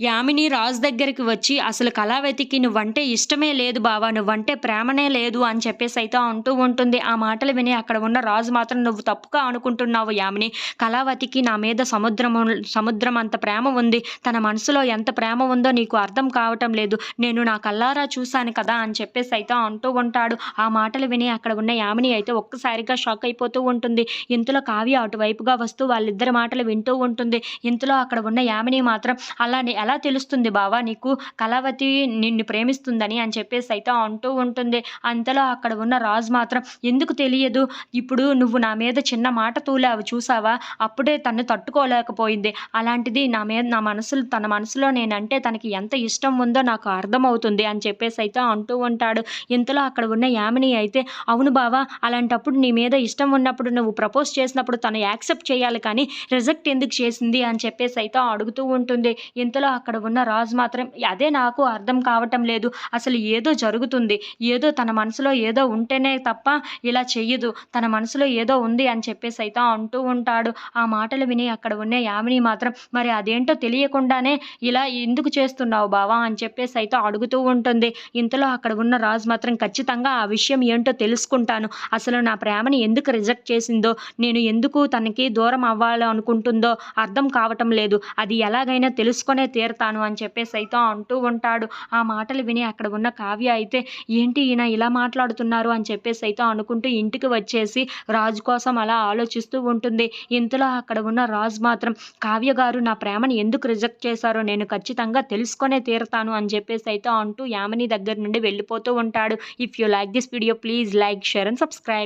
యామిని రాజు దగ్గరికి వచ్చి అసలు కళావతికి నువ్వంటే ఇష్టమే లేదు బావా నువ్వంటే ప్రేమనే లేదు అని చెప్పేసి అయితే అంటూ ఉంటుంది. ఆ మాటలు విని అక్కడ ఉన్న రాజు మాత్రం నువ్వు తప్పుగా అనుకుంటున్నావు యామిని. కళావతికి నా మీద సముద్రం సముద్రం అంత ప్రేమ ఉంది. తన మనసులో ఎంత ప్రేమ ఉందో నీకు అర్థం కావటం లేదు. నేను నా కల్లారా చూశాను కదా అని చెప్పేసి అయితే అంటూ ఉంటాడు. ఆ మాటలు విని అక్కడ ఉన్న యామిని అయితే ఒక్కసారిగా షాక్ అయిపోతూ ఉంటుంది. ఇంతలో కావ్య అటువైపుగా వస్తూ వాళ్ళిద్దరి మాటలు వింటూ ఉంటుంది. ఇంతలో అక్కడ ఉన్న యామిని మాత్రం అలానే ఎలా తెలుస్తుంది బావా నీకు కళావతి నిన్ను ప్రేమిస్తుందని అని చెప్పేసి అయితే అంటూ ఉంటుంది. అంతలో అక్కడ ఉన్న రాజు మాత్రం ఎందుకు తెలియదు? ఇప్పుడు నువ్వు నా మీద చిన్న మాట తూలావు చూసావా? అప్పుడే తను తట్టుకోలేకపోయింది. అలాంటిది నా మీద నా మనసులో తన మనసులో నేనంటే తనకి ఎంత ఇష్టం ఉందో నాకు అర్థమవుతుంది అని చెప్పేసి అయితే అంటూ ఉంటాడు. ఇంతలో అక్కడ ఉన్న యామిని అయితే అవును బావా అలాంటప్పుడు నీ మీద ఇష్టం ఉన్నప్పుడు నువ్వు ప్రపోజ్ చేసినప్పుడు తను యాక్సెప్ట్ చేయాలి కానీ రిజెక్ట్ ఎందుకు చేసింది అని చెప్పేసి అయితే అడుగుతూ ఉంటుంది. ఇంతలో అక్కడ ఉన్న రాజు మాత్రం అదే నాకు అర్థం కావటం లేదు. అసలు ఏదో జరుగుతుంది. ఏదో తన మనసులో ఏదో ఉంటేనే తప్ప ఇలా చెయ్యదు. తన మనసులో ఏదో ఉంది అని చెప్పేసి అయితే అంటూ ఉంటాడు. ఆ మాటలు విని అక్కడ ఉన్న యామిని మాత్రం మరి అదేంటో తెలియకుండానే ఇలా ఎందుకు చేస్తున్నావు బావా? అని చెప్పేసి అయితే అడుగుతూ ఉంటుంది. ఇంతలో అక్కడ ఉన్న రాజు మాత్రం ఖచ్చితంగా ఆ విషయం ఏంటో తెలుసుకుంటాను. అసలు నా ప్రేమని ఎందుకు రిజెక్ట్ చేసిందో నేను ఎందుకు తనకి దూరం అవ్వాలనుకుంటుందో అర్థం కావటం లేదు. అది ఎలాగైనా తెలుసుకొనే తీరతాను అని చెప్పేసి అయితే అంటూ ఉంటాడు. ఆ మాటలు విని అక్కడ ఉన్న కావ్య అయితే ఏంటి ఈయన ఇలా మాట్లాడుతున్నారు? అని చెప్పేసి అయితే అనుకుంటూ ఇంటికి వచ్చేసి రాజు కోసం అలా ఆలోచిస్తూ ఉంటుంది. ఇంతలో అక్కడ ఉన్న రాజు మాత్రం కావ్య గారు నా ప్రేమని ఎందుకు రిజెక్ట్ చేశారో నేను ఖచ్చితంగా తెలుసుకొనే తీరతాను అని చెప్పేసి అయితే అంటూ యామిని దగ్గర నుండి వెళ్ళిపోతూ ఉంటాడు. If you like this video please like share and subscribe